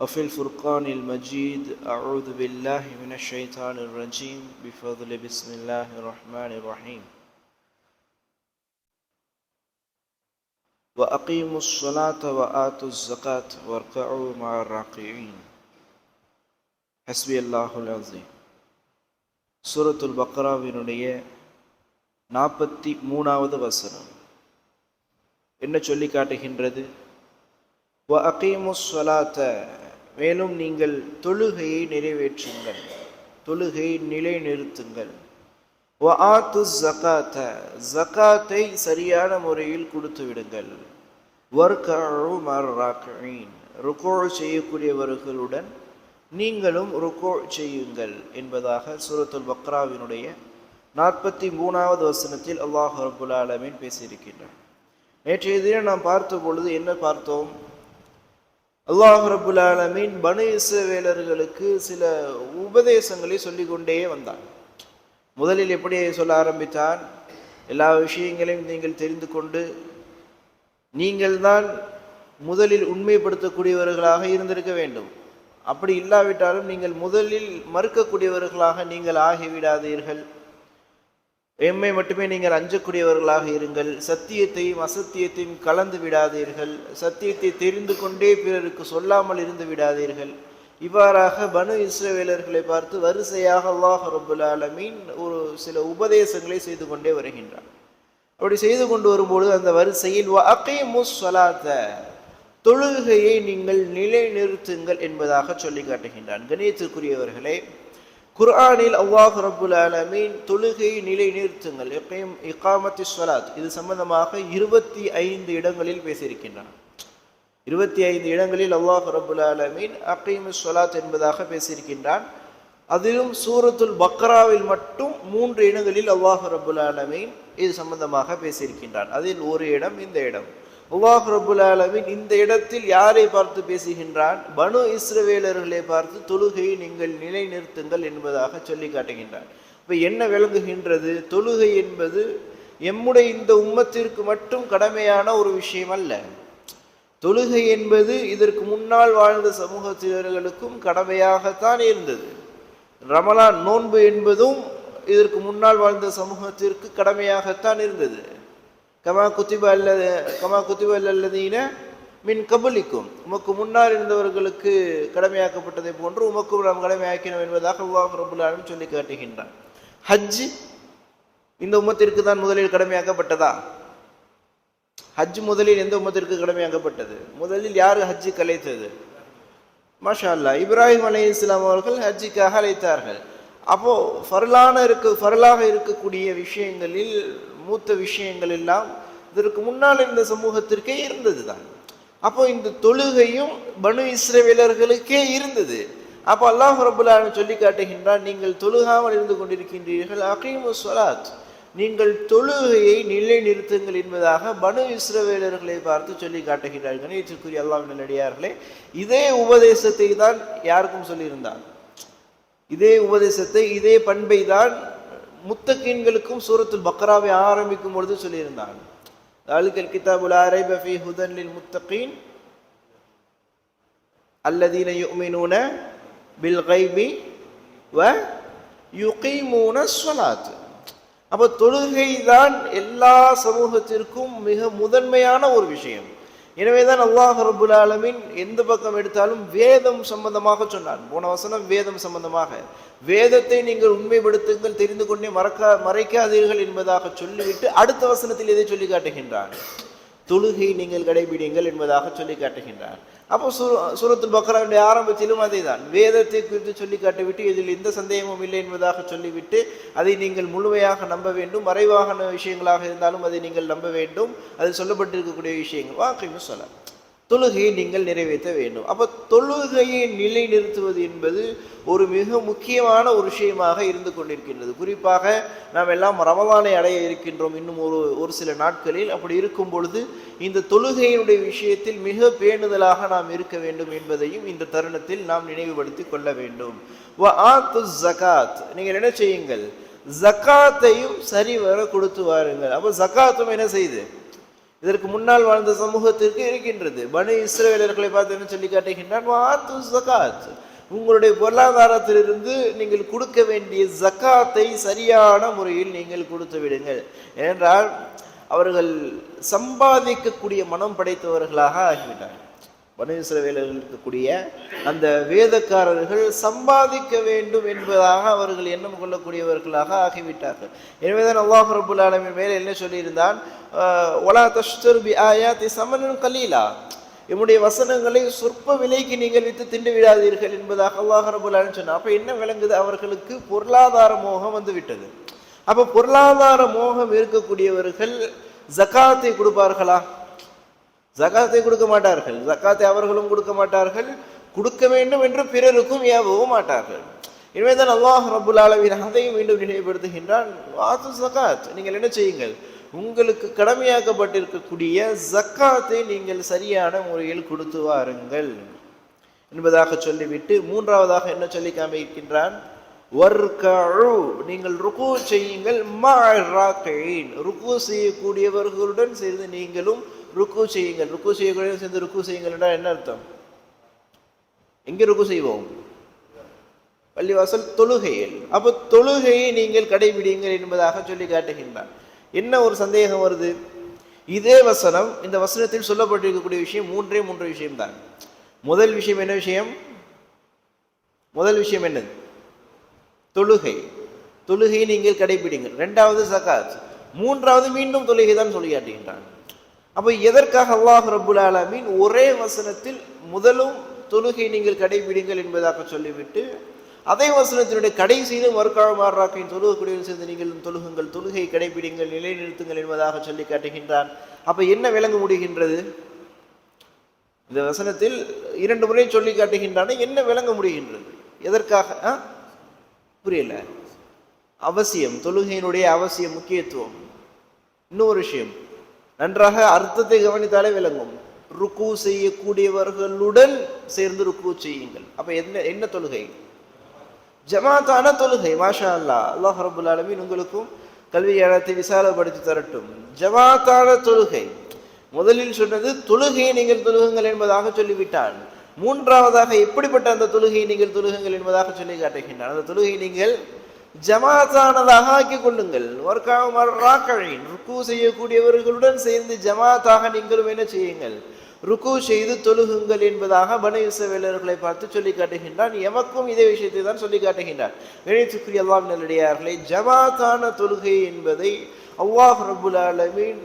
وفي الفرقان المجيد أعوذ بالله من الشيطان الرجيم بفضل بسم الله الرحمن الرحيم وأقيموا الصلاة وآتوا الزكاة واركعوا مع الراكعين حسبي الله العظيم சூரத்துல் பக்ராவினுடைய நாற்பத்தி மூணாவது வசனம் என்ன சொல்லி காட்டுகின்றது வ அகீமுஸ் ஸலாத்த மேலும் நீங்கள் தொழுகையை நிறைவேற்றுங்கள். தொழுகையை நிலைநிறுத்துங்கள். வ ஆத்து ஜகாத்த ஜகாத்தை சரியான முறையில் கொடுத்து விடுங்கள் வர்கஉ மர்ராக்கின் ருக்கோ செய்யக்கூடியவர்களுடன் நீங்களும் ருக்கோ செய்யுங்கள் என்பதாக சூரத்துல் பக்ராவினுடைய நாற்பத்தி மூணாவது வசனத்தில் அல்லாஹ் ரபுல் ஆலமின் பேசியிருக்கின்றார் நேற்றைய தினம் நாம் பார்த்த பொழுது என்ன பார்த்தோம்? அல்லாஹ் ரபுல் ஆலமீன் பனு இசவேலர்களுக்கு சில உபதேசங்களை சொல்லிக்கொண்டே வந்தான். முதலில் எப்படி சொல்ல ஆரம்பித்தான்? எல்லா விஷயங்களையும் நீங்கள் தெரிந்து கொண்டு நீங்கள்தான் முதலில் உண்மைப்படுத்தக்கூடியவர்களாக இருந்திருக்க வேண்டும். அப்படி இல்லாவிட்டாலும் நீங்கள் முதலில் மறுக்கக்கூடியவர்களாக நீங்கள் ஆகிவிடாதீர்கள். எம்மை மட்டுமே நீங்கள் அஞ்சக்கூடியவர்களாக இருங்கள். சத்தியத்தையும் அசத்தியத்தையும் கலந்து விடாதீர்கள். சத்தியத்தை தெரிந்து கொண்டே பிறருக்கு சொல்லாமல் இருந்து விடாதீர்கள். இவ்வாறாக பனு இஸ்ரவேலர்களை பார்த்து வரிசையாக அல்லாஹ் ரபுல் ஆலமீன் ஒரு சில உபதேசங்களை செய்து கொண்டே வருகின்றான். அப்படி செய்து கொண்டு வரும்பொழுது அந்த வரிசையில் சொலாத்த தொழுகையை நீங்கள் நிலைநிறுத்துங்கள் என்பதாக சொல்லி காட்டுகின்றான். கணியத்திற்குரியவர்களே குர்ஆனில் அல்லாஹ் ரபுல் ஆலமீன் தொழுகையை நிலைநிறுத்துங்கள் எப்பயும் இக்காமத்தி ஸ்வராத் இது சம்பந்தமாக இருபத்தி ஐந்து இடங்களில் பேசியிருக்கின்றான். இருபத்தி ஐந்து இடங்களில் அல்லாஹ் ரபுல் ஆலமீன் அக்கீம் ஸ்வலாத் என்பதாக பேசியிருக்கின்றான். அதிலும் சூரத்துல் பக்ராவில் மட்டும் மூன்று இடங்களில் அல்லாஹ் ரபுல் ஆலமீன் இது சம்பந்தமாக பேசியிருக்கின்றான். அதில் ஒரு இடம் இந்த இடம். அல்லாஹ் ரபுல் ஆலமின் இந்த இடத்தில் யாரை பார்த்து பேசுகின்றான்? பனு இஸ்ரவேலர்களை பார்த்து தொழுகையை நீங்கள் நிலைநிறுத்துங்கள் என்பதாக சொல்லி காட்டுகின்றான். இப்போ என்ன விளங்குகின்றது? தொழுகை என்பது எம்முடைய இந்த உம்மத்திற்கு மட்டும் கடமையான ஒரு விஷயம் அல்ல. தொழுகை என்பது இதற்கு முன்னால் வாழ்ந்த சமூகத்தினர்களுக்கும் கடமையாகத்தான் இருந்தது. ரமலான் நோன்பு என்பதும் இதற்கு முன்னால் வாழ்ந்த சமூகத்திற்கு கடமையாகத்தான் இருந்தது. கமா குத்திப அல்லது கமா குத்திப அல்லதீன மின் கபலிக்கும். உமக்கு முன்னால் இருந்தவர்களுக்கு கடமையாக்கப்பட்டதை போன்று உமக்கும் நாம் கடமையாக்கினோம் என்பதாக அல்லாஹ் ரபுல்லாலும் சொல்லி காட்டுகின்றான். ஹஜ் இந்த உமத்திற்கு தான் முதலில் கடமையாக்கப்பட்டதா? ஹஜ் முதலில் எந்த உமத்திற்கு கடமையாக்கப்பட்டது? முதலில் யார் ஹஜ்ஜு கலைத்தது? மாஷா அல்லா இப்ராஹிம் அலி இஸ்லாம் அவர்கள் ஹஜ்ஜிக்காக அழைத்தார்கள். அப்போ ஃபரலான இருக்க ஃபரலாக இருக்கக்கூடிய விஷயங்களில் மூத்த விஷயங்கள் எல்லாம் இதற்கு முன்னால் இந்த சமூகத்திற்கே இருந்தது தான் அப்போ இந்த தொழுகையும் பனு இஸ்ரவேலர்களுக்கே இருந்தது. அப்போ அல்லாஹ் ரபுல்லான்னு சொல்லி காட்டுகின்றான் நீங்கள் தொழுகாமல் இருந்து கொண்டிருக்கின்றீர்கள் அகீமு சொலாத் நீங்கள் தொழுகையை நிலை நிறுத்துங்கள் என்பதாக பனு இஸ்ரவேலர்களை பார்த்து சொல்லி காட்டுகிறார்கள் கணேற்றுக்குரிய அல்லாஹ் நல்லடியார்களே இதே உபதேசத்தை தான் யாருக்கும் சொல்லியிருந்தார் இதே உபதேசத்தை இதே பண்பை தான் முத்தகீன்களுக்கும் சூரத்துல் பக்ராவை ஆரம்பிக்கும் பொழுது சொல்லியிருந்தாங்க தாலுக்கல் கிதாபுல் அரேபி ஹுதன்லின் ஹுதன் முத்தகீன் அல்லதீன யுமினூன பில் கைபி வ யுகீமூன ஸ்வலாத் அப்போ தொழுகை தான் எல்லா சமூகத்திற்கும் மிக முதன்மையான ஒரு விஷயம். எனவே தான் அல்லாஹ் ரபுல் ஆலமின் எந்த பக்கம் எடுத்தாலும் வேதம் சம்பந்தமாக சொன்னார். போன வசனம் வேதம் சம்பந்தமாக. வேதத்தை நீங்கள் உண்மைப்படுத்துங்கள் தெரிந்து கொண்டே மறக்க மறைக்காதீர்கள் என்பதாக சொல்லிவிட்டு அடுத்த வசனத்தில் எதை சொல்லி காட்டுகின்றான் தொழுகை நீங்கள் கடைபிடிங்கள் என்பதாக சொல்லி காட்டுகின்றார். அப்போ சுரு சூரத்துல் பக்ராவுடைய ஆரம்பத்திலும் அதே தான் வேதத்தை குறித்து சொல்லி காட்டிவிட்டு இதில் எந்த சந்தேகமும் இல்லை என்பதாக சொல்லிவிட்டு அதை நீங்கள் முழுமையாக நம்ப வேண்டும். மறைவாக விஷயங்களாக இருந்தாலும் அதை நீங்கள் நம்ப வேண்டும். அதில் சொல்லப்பட்டிருக்கக்கூடிய விஷயங்கள். வாக்கையும் சொல்லலாம். தொழுகையை நீங்கள் நிறைவேற்ற வேண்டும். அப்போ தொழுகையை நிலைநிறுத்துவது என்பது ஒரு மிக முக்கியமான ஒரு விஷயமாக இருந்து கொண்டிருக்கின்றது. குறிப்பாக நாம் எல்லாம் ரமலானை அடைய இருக்கின்றோம் இன்னும் ஒரு ஒரு சில நாட்களில். அப்படி இருக்கும் பொழுது இந்த தொழுகையினுடைய விஷயத்தில் மிக பேணுதலாக நாம் இருக்க வேண்டும் என்பதையும் இந்த தருணத்தில் நாம் நினைவுபடுத்தி கொள்ள வேண்டும். வ ஜகாத். நீங்கள் என்ன செய்யுங்கள்? ஜக்காத்தையும் சரிவர கொடுத்து வாருங்கள். அப்போ ஜக்காத்தும் என்ன செய்யுது இதற்கு முன்னால் வாழ்ந்த சமூகத்திற்கு இருக்கின்றது. பனு இஸ்ரேலர்களை பார்த்து என்ன சொல்லி காட்டுகின்றான்? வாத்து ஜகாத் உங்களுடைய பொருளாதாரத்திலிருந்து நீங்கள் கொடுக்க வேண்டிய ஜக்காத்தை சரியான முறையில் நீங்கள் கொடுத்து விடுங்கள். ஏனென்றால் அவர்கள் சம்பாதிக்கக்கூடிய மனம் படைத்தவர்களாக ஆகிவிட்டார்கள். பனு இருக்கக்கூடிய அந்த வேதக்காரர்கள் சம்பாதிக்க வேண்டும் என்பதாக அவர்கள் எண்ணம் கொள்ளக்கூடியவர்களாக ஆகிவிட்டார்கள். எனவேதான் அல்லாஹ் ரபுல் ஆலமின் மேலே என்ன சொல்லியிருந்தான்? ஒலா தஷ்தர் பி ஆயாத்தி சமனன் கலீலா. என்னுடைய வசனங்களை சொற்ப விலைக்கு நீங்கள் வித்து திண்டு விடாதீர்கள் என்பதாக அல்லாஹ் ரபுல் ஆலமின் சொன்னார் என்ன விளங்குது? அவர்களுக்கு பொருளாதார மோகம் வந்து விட்டது. பொருளாதார மோகம் இருக்கக்கூடியவர்கள் ஜகாத்தை கொடுப்பார்களா? ஜகாத்தை கொடுக்க மாட்டார்கள். ஜக்காத்தை அவர்களும் கொடுக்க மாட்டார்கள். கொடுக்க வேண்டும் என்று பிறருக்கும் ஏவவும் மாட்டார்கள். எனவே தான் அல்லாஹ் ரபுல் அளவின் அதையும் மீண்டும் நினைவுபடுத்துகின்றான். வாத்து ஜகாத் நீங்கள் என்ன செய்யுங்கள்? உங்களுக்கு கடமையாக்கப்பட்டிருக்கக்கூடிய ஜக்காத்தை நீங்கள் சரியான முறையில் கொடுத்து வாருங்கள். என்பதாக சொல்லிவிட்டு மூன்றாவதாக என்ன சொல்லி காமிக்கின்றான்? நீங்கள் ருக்கு செய்யுங்கள். ருக்கு செய்யக்கூடியவர்களுடன் சேர்ந்து நீங்களும் ருக்கு செய்யுங்கள். ருக்கு செய்யக்கூடிய சேர்ந்து ருக்கு செய்யுங்கள் என்றால் என்ன அர்த்தம்? எங்கே ருக்கு செய்வோம்? பள்ளிவாசல் தொழுகையில். அப்போ தொழுகையை நீங்கள் கடைபிடிங்கள் என்பதாக சொல்லி காட்டுகின்றார். என்ன ஒரு சந்தேகம் வருது? இதே வசனம் இந்த வசனத்தில் சொல்லப்பட்டிருக்கக்கூடிய விஷயம் மூன்றே மூன்று விஷயம்தான். முதல் விஷயம் என்ன விஷயம்? முதல் விஷயம் என்னது? தொழுகை. தொழுகையை நீங்கள் கடைபிடிங்கள் ரெண்டாவது சகாத். மூன்றாவது மீண்டும் தொழுகை தான் சொல்லி காட்டுகின்றான். அப்போ எதற்காக அல்லாஹ் ரபுல் ஆலமீன் ஒரே வசனத்தில் முதலும் தொழுகை நீங்கள் கடைபிடிங்கள் என்பதாக சொல்லிவிட்டு அதே வசனத்தினுடைய கடைசியிலும் மறுக்கால மாறாக்கையின் தொழுகக்கூடியவர்கள் சேர்ந்து நீங்களும் தொழுகுங்கள் தொழுகை கடைபிடிங்கள் நிலைநிறுத்துங்கள் என்பதாக சொல்லி காட்டுகின்றான். அப்போ என்ன விளங்க முடிகின்றது? இந்த வசனத்தில் இரண்டு முறை சொல்லி காட்டுகின்றான. என்ன விளங்க முடிகின்றது? எதற்காக? ஆ? புரியல. அவசியம் தொழுகையினுடைய அவசியம் முக்கியத்துவம். இன்னொரு விஷயம் நன்றாக அர்த்தத்தை கவனித்தாலே விளங்கும். ருக்கு செய்யக்கூடியவர்களுடன் சேர்ந்து ருக்கு செய்யுங்கள். அப்போ என்ன என்ன தொழுகை? ஜமாத்தான தொழுகை மாஷா அல்லாஹ் அல்லாஹ் ரபுல் ஆலமீன் உங்களுக்கும் கல்வி ஞானத்தை விசாலப்படுத்தி தரட்டும். ஜமாத்தான தொழுகை. முதலில் சொன்னது தொழுகையை நீங்கள் தொழுகுங்கள் என்பதாக சொல்லிவிட்டான். மூன்றாவதாக எப்படிப்பட்ட அந்த தொழுகையை நீங்கள் தொழுகுங்கள் என்பதாக சொல்லி காட்டுகின்றான். அந்த தொழுகையை நீங்கள் ஜமாத்தானதாக ஆக்கிக் கொள்ளுங்கள். ராக்களின் ருக்கு செய்யக்கூடியவர்களுடன் சேர்ந்து ஜமாத்தாக நீங்களும் என்ன செய்யுங்கள்? ருக்கு செய்து தொழுகுங்கள் என்பதாக பனு இஸ்ரவேலர்களை பார்த்து சொல்லி காட்டுகின்றான். எமக்கும் இதே விஷயத்தை தான் சொல்லி காட்டுகின்றான் வினைத்துக்குரிய அல்லாஹ் நல்லடியார்களே ஜமாத்தான தொழுகை என்பதை அவ்வாஹ் ரபுல் அலமின்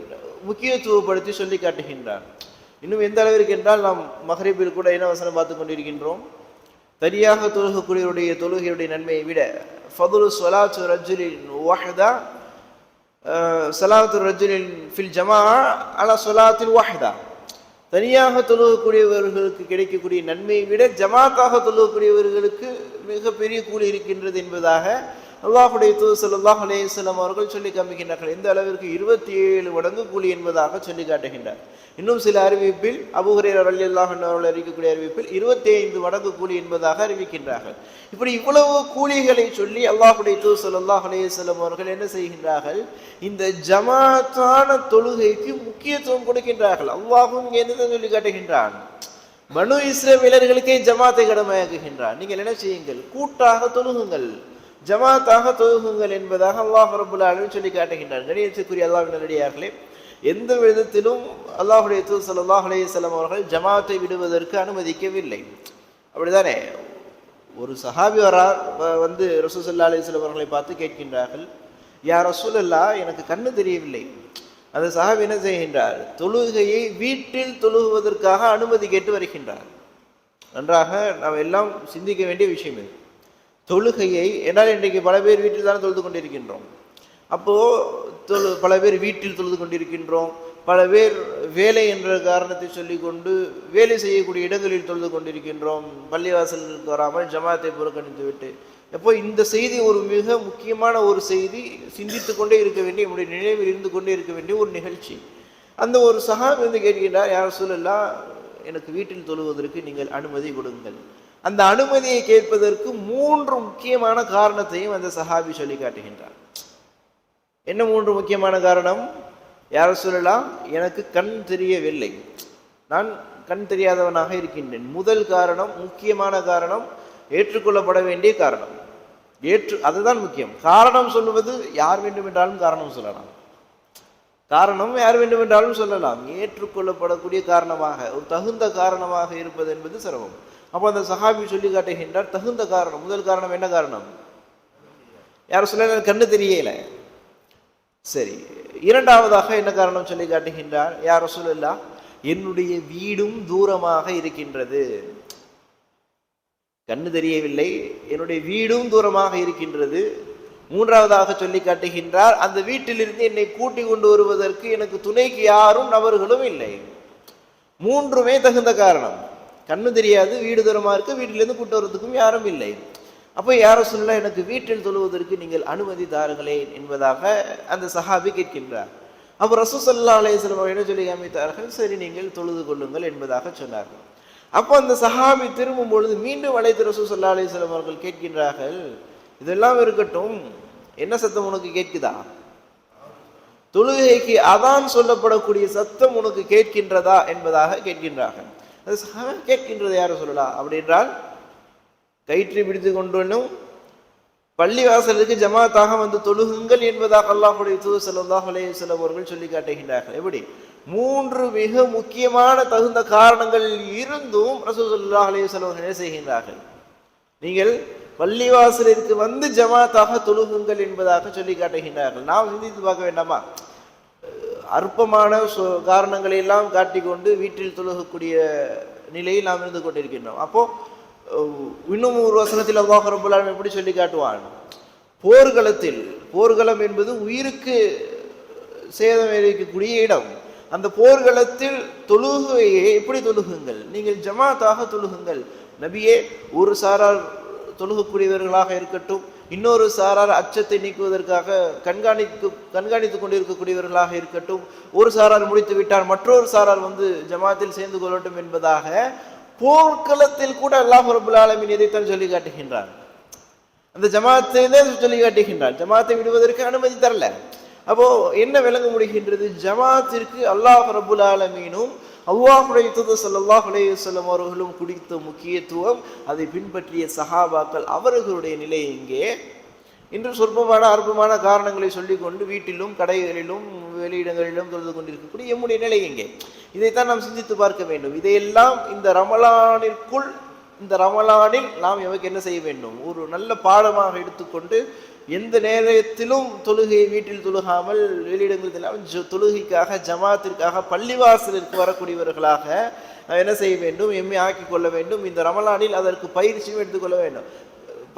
முக்கியத்துவப்படுத்தி சொல்லி காட்டுகின்றான் இன்னும் எந்த அளவிற்கு என்றால் நாம் மஹரீபில் கூட என்ன வசனம் பார்த்து கொண்டிருக்கின்றோம். தனியாக தொழுகக்கூடியவருடைய தொழுகையுடைய நன்மையை விட ஃபதுலு சலாத்து ரஜுலின் வாஹதா சலாத்து ரஜுலின் ஃபில் ஜமா அலா சொலாத்தில் வாஹதா. தனியாக தொழுகக்கூடியவர்களுக்கு கிடைக்கக்கூடிய நன்மையை விட ஜமாத்தாக தொழுகக்கூடியவர்களுக்கு மிகப்பெரிய கூலி இருக்கின்றது என்பதாக அல்லாஹுடைய தூது ஸல்லல்லாஹு அலைஹி அவர்கள் சொல்லி காமிக்கின்றார்கள். எந்த அளவிற்கு இருபத்தி ஏழு மடங்கு கூலி என்பதாக சொல்லி காட்டுகின்றார். இன்னும் சில அறிவிப்பில் அபுஹுரேரர் ரலியல்லாஹு அவர்கள் அறிவிக்கக்கூடிய அறிவிப்பில் இருபத்தி ஐந்து மடங்கு கூலி என்பதாக அறிவிக்கின்றார்கள். இப்படி இவ்வளவு கூலிகளை சொல்லி அல்லாஹுடைய தூது ஸல்லல்லாஹு அலைஹி அவர்கள் என்ன செய்கின்றார்கள்? இந்த ஜமாத்தான தொழுகைக்கு முக்கியத்துவம் கொடுக்கின்றார்கள். அல்லாஹும் இங்கே சொல்லி காட்டுகின்றான்? மனு இஸ்ரவேலர்களுக்கே ஜமாத்தை கடமையாக்குகின்றான். நீங்கள் என்ன செய்யுங்கள்? கூட்டாக தொழுகுங்கள். ஜமாத்தாக தொழுகுங்கள் என்பதாக அல்லாஹ் ரபுல் சொல்லி காட்டுகின்றார் கணியத்துக்குரிய அல்லாஹ் நல்லடியார்களே எந்த விதத்திலும் அல்லாஹுடைய தூ சல்லாஹ் அலையம் அவர்கள் ஜமாத்தை விடுவதற்கு அனுமதிக்கவில்லை. அப்படிதானே ஒரு சஹாபி வரார் வந்து ரசூசல்லா ஸல்லல்லாஹு அவர்களை பார்த்து கேட்கின்றார்கள் யா ரசூலல்லா எனக்கு கண்ணு தெரியவில்லை. அந்த சஹாபி என்ன செய்கின்றார்? தொழுகையை வீட்டில் தொழுகுவதற்காக அனுமதி கேட்டு வருகின்றார். நன்றாக நாம் எல்லாம் சிந்திக்க வேண்டிய விஷயம் இது. தொழுகையை என்னால் இன்றைக்கு பல பேர் வீட்டில் தானே தொழுது கொண்டிருக்கின்றோம். அப்போது தொழு பல பேர் வீட்டில் தொழுது கொண்டிருக்கின்றோம். பல பேர் வேலை என்ற காரணத்தை சொல்லிக்கொண்டு வேலை செய்யக்கூடிய இடங்களில் தொழுது கொண்டிருக்கின்றோம். பள்ளிவாசலுக்கு வராமல் ஜமாத்தை புறக்கணித்து விட்டு எப்போ இந்த செய்தி ஒரு மிக முக்கியமான ஒரு செய்தி. சிந்தித்து கொண்டே இருக்க வேண்டிய நம்முடைய நினைவில் இருந்து கொண்டே இருக்க வேண்டிய ஒரு நிகழ்ச்சி. அந்த ஒரு சகாபி வந்து கேட்கின்றார் யார் சொல்லலாம் எனக்கு வீட்டில் தொழுவதற்கு நீங்கள் அனுமதி கொடுங்கள். அந்த அனுமதியை கேட்பதற்கு மூன்று முக்கியமான காரணத்தையும் அந்த சஹாபி சொல்லி காட்டுகின்றார் என்ன மூன்று முக்கியமான காரணம் யார் சொல்லலாம்? எனக்கு கண் தெரியவில்லை. நான் கண் தெரியாதவனாக இருக்கின்றேன். முதல் காரணம் முக்கியமான காரணம் ஏற்றுக்கொள்ளப்பட வேண்டிய காரணம். ஏற்று அதுதான் முக்கியம். காரணம் சொல்லுவது யார் வேண்டுமென்றாலும் காரணம் சொல்லலாம். காரணம் யார் வேண்டுமென்றாலும் சொல்லலாம். ஏற்றுக்கொள்ளப்படக்கூடிய காரணமாக ஒரு தகுந்த காரணமாக இருப்பது என்பது சிரமம். அப்போ அந்த சஹாபி சொல்லி காட்டுகின்றார் தகுந்த காரணம். முதல் காரணம் என்ன காரணம்? யார் சொல்ல கண்ணு தெரியலை. சரி இரண்டாவதாக என்ன காரணம் சொல்லி காட்டுகின்றார்? யார் சொல்லலா என்னுடைய வீடும் தூரமாக இருக்கின்றது. கண்ணு தெரியவில்லை. என்னுடைய வீடும் தூரமாக இருக்கின்றது. மூன்றாவதாக சொல்லி காட்டுகின்றார் அந்த வீட்டிலிருந்து என்னை கூட்டி கொண்டு வருவதற்கு எனக்கு துணைக்கு யாரும் நபர்களும் இல்லை. மூன்றுமே தகுந்த காரணம். கண்ணு தெரியாது வீடு தூரமாக இருக்கு வீட்டிலிருந்து கூட்டு வர்றதுக்கும் யாரும் இல்லை. அப்போ யாரோ சொல்ல எனக்கு வீட்டில் தொழுவதற்கு நீங்கள் அனுமதி தாருங்களேன் என்பதாக அந்த சஹாபி கேட்கின்றார். அப்போ ரசூசல்லா அலையம் என்ன சொல்லி அமைத்தார்கள் சரி நீங்கள் தொழுது கொள்ளுங்கள் என்பதாக சொன்னார்கள். அப்போ அந்த சஹாபி திரும்பும் பொழுது மீண்டும் அழைத்து ரசூசல்லா அலையம் அவர்கள் கேட்கின்றார்கள் இதெல்லாம் இருக்கட்டும். என்ன சத்தம் உனக்கு கேட்குதா? தொழுகைக்கு அதான் சொல்லப்படக்கூடிய சத்தம் உனக்கு கேட்கின்றதா என்பதாக கேட்கின்றார்கள். அது கேட்கின்றது யாரும் சொல்லலாம் அப்படி என்றால் கயிற்றை பிடித்து கொண்டும் பள்ளிவாசலுக்கு ஜமாத்தாக வந்து தொழுகுங்கள் என்பதாக அல்லாஹுடைய தூது செல்லல்லாஹ் அலையம் அவர்கள் சொல்லி காட்டுகின்றார்கள். எப்படி? மூன்று மிக முக்கியமான தகுந்த காரணங்கள் இருந்தும் ரசூலுல்லாஹ் செலவர்கள் அவர்கள் செய்கின்றார்கள்? நீங்கள் பள்ளிவாசலிற்கு வந்து ஜமாத்தாக தொழுகுங்கள் என்பதாக சொல்லி காட்டுகின்றார்கள். நாம் சிந்தித்து பார்க்க வேண்டாமா? அற்பமான சொ- காரணங்களை எல்லாம் காட்டிக்கொண்டு வீட்டில் தொழுகக்கூடிய நிலையில் நாம் இருந்து கொண்டிருக்கின்றோம். அப்போது இன்னும் ஒரு வசனத்தில் அல்லாஹ் ரப்பல் எப்படி சொல்லி காட்டுவான். போர்க்களத்தில் போர்க்களம் என்பது உயிருக்கு சேதம் இருக்கக்கூடிய இடம். அந்த போர்க்களத்தில் தொழுகையை எப்படி தொழுகுங்கள்? நீங்கள் ஜமாத்தாக தொழுகுங்கள். நபியே ஒரு சாரார் தொழுகக்கூடியவர்களாக இருக்கட்டும் இன்னொரு சாரார் அச்சத்தை நீக்குவதற்காக கண்காணித்து கண்காணித்துக் கொண்டிருக்கக்கூடியவர்களாக இருக்கட்டும் ஒரு சாரார் முடித்து விட்டார் மற்றொரு சாரார் வந்து ஜமாத்தில் சேர்ந்து கொள்ளட்டும் என்பதாக போர்க்களத்தில் கூட அல்லாஹ் ரபுல் ஆலமின் இதைத்தான் சொல்லி காட்டுகின்றார் அந்த ஜமாத்தை தான் சொல்லி காட்டுகின்றார் ஜமாத்தை விடுவதற்கு அனுமதி தரல. அப்போ என்ன விளங்க முடிகின்றது? ஜமாத்திற்கு அல்லாஹ் ரபுல் ஆலமீனும் அல்லாஹுடைய தூது ஸல்லல்லாஹு செல்லும் அவர்களும் குடித்த முக்கியத்துவம் அதை பின்பற்றிய சஹாபாக்கள் அவர்களுடைய நிலை இங்கே இன்று சொற்பமான அற்பமான காரணங்களை சொல்லிக்கொண்டு வீட்டிலும் கடைகளிலும் வெளியிடங்களிலும் தொழுது கொண்டிருக்கக்கூடிய எம்முடைய நிலை எங்கே? இதைத்தான் நாம் சிந்தித்து பார்க்க வேண்டும். இதையெல்லாம் இந்த ரமலானிற்குள் இந்த ரமலானில் நாம் எமக்கு என்ன செய்ய வேண்டும்? ஒரு நல்ல பாடமாக எடுத்துக்கொண்டு எந்த நேரத்திலும் தொழுகையை வீட்டில் தொழுகாமல் வெளியிடங்களில் தொழுகைக்காக ஜமாத்திற்காக பள்ளிவாசலிற்கு வரக்கூடியவர்களாக நாம் என்ன செய்ய வேண்டும்? எம்மை ஆக்கி கொள்ள வேண்டும். இந்த ரமலானில் அதற்கு பயிற்சியும் எடுத்துக்கொள்ள வேண்டும்.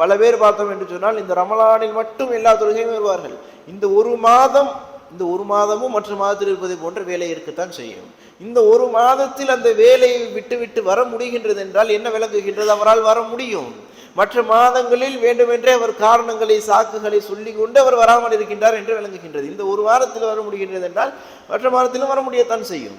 பல பேர் பார்த்தோம் என்று சொன்னால் இந்த ரமலானில் மட்டும் எல்லா தொழுகையும் வருவார்கள். இந்த ஒரு மாதம் இந்த ஒரு மாதமும் மற்ற மாதத்தில் இருப்பதை போன்ற வேலை இருக்கத்தான் செய்யும். இந்த ஒரு மாதத்தில் அந்த வேலையை விட்டுவிட்டு வர முடிகின்றது என்றால் என்ன விளங்குகின்றது? அவரால் வர முடியும். மற்ற மாதங்களில் வேண்டுமென்றே அவர் காரணங்களை சாக்குகளை சொல்லிக் கொண்டு அவர் வராமல் இருக்கின்றார் என்று விளங்குகின்றது. இந்த ஒரு வாரத்தில் வர முடிகின்றது என்றால் மற்ற மாதத்திலும் வர முடியத்தான் செய்யும்.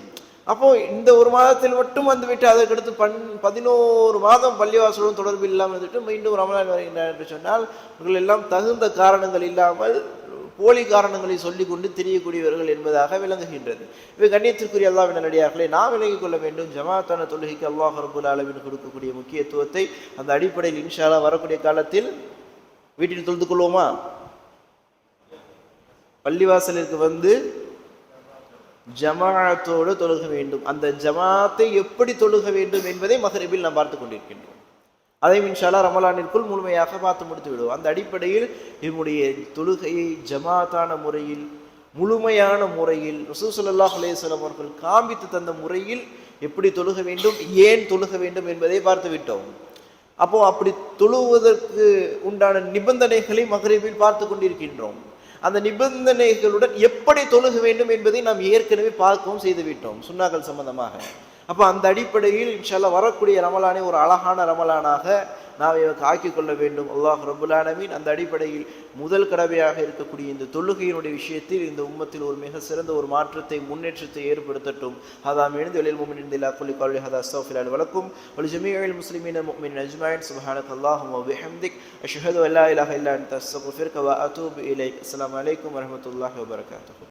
அப்போ இந்த ஒரு மாதத்தில் மட்டும் வந்துவிட்டு அதற்கடுத்து பன் பதினோரு மாதம் பள்ளிவாசலும் தொடர்பு இல்லாமல் இருந்துட்டு மீண்டும் ரமலான் வருகின்றார் என்று சொன்னால் இவர்கள் எல்லாம் தகுந்த காரணங்கள் இல்லாமல் போலி காரணங்களை சொல்லிக் கொண்டு தெரியக்கூடியவர்கள் என்பதாக விளங்குகின்றது. இவை கண்ணியத்திற்குரிய அல்லாஹ் நல்லடியார்களை நாம் விளங்கிக் கொள்ள வேண்டும். ஜமாத்தான தொழுகைக்கு அல்லாஹ் ரபுல் ஆலமின் கொடுக்கக்கூடிய முக்கியத்துவத்தை அந்த அடிப்படையில் இன்ஷாலா வரக்கூடிய காலத்தில் வீட்டில் தொழுது கொள்வோமா? பள்ளிவாசலிற்கு வந்து ஜமாத்தோடு தொழுக வேண்டும். அந்த ஜமாத்தை எப்படி தொழுக வேண்டும் என்பதை மகரிபில் நாம் பார்த்து கொண்டிருக்கின்றோம். அதை இன்ஷால்லா ரமலானிற்குள் முழுமையாக பார்த்து முடித்து விடுவோம். அந்த அடிப்படையில் இவனுடைய தொழுகையை ஜமாத்தான முறையில் முழுமையான முறையில் ரசூசல்லாஹ் அலேஸ்வலம் அவர்கள் காண்பித்து தந்த முறையில் எப்படி தொழுக வேண்டும் ஏன் தொழுக வேண்டும் என்பதை பார்த்து விட்டோம். அப்போ அப்படி தொழுவதற்கு உண்டான நிபந்தனைகளை மகரிபில் பார்த்து கொண்டிருக்கின்றோம். அந்த நிபந்தனைகளுடன் எப்படி தொழுக வேண்டும் என்பதை நாம் ஏற்கனவே பார்க்கவும் செய்துவிட்டோம் சுண்ணாக்கள் சம்பந்தமாக. அப்போ அந்த அடிப்படையில் இன்ஷால்லா வரக்கூடிய ரமலானை ஒரு அழகான ரமலானாக நாம் இவருக்கு ஆக்கிக் கொள்ள வேண்டும். அல்லாஹ் ரபுல் அந்த அடிப்படையில் முதல் கடமையாக இருக்கக்கூடிய இந்த தொழுகையினுடைய விஷயத்தில் இந்த உம்மத்தில் ஒரு மிக சிறந்த ஒரு மாற்றத்தை முன்னேற்றத்தை ஏற்படுத்தட்டும். ஹதாம் எழுந்து வெளியில் முமின் இந்திலா குலி கல்வி ஹதா சோஃபிலால் வழக்கும் வலக்கும் ஜமீல் முஸ்லிமின் முமின் அஜ்மாயின். சுபஹானக் அல்லாஹும் வபிஹம்திக். அஷஹது அல்லா இலாஹ இல்லா அன்த. அஸ்தக்ஃபிருக வ அத்தூபு இலைக் அஸ்ஸலாமு அலைக்கும் வரஹ்மத்துல்லாஹி வபரகாத்துஹு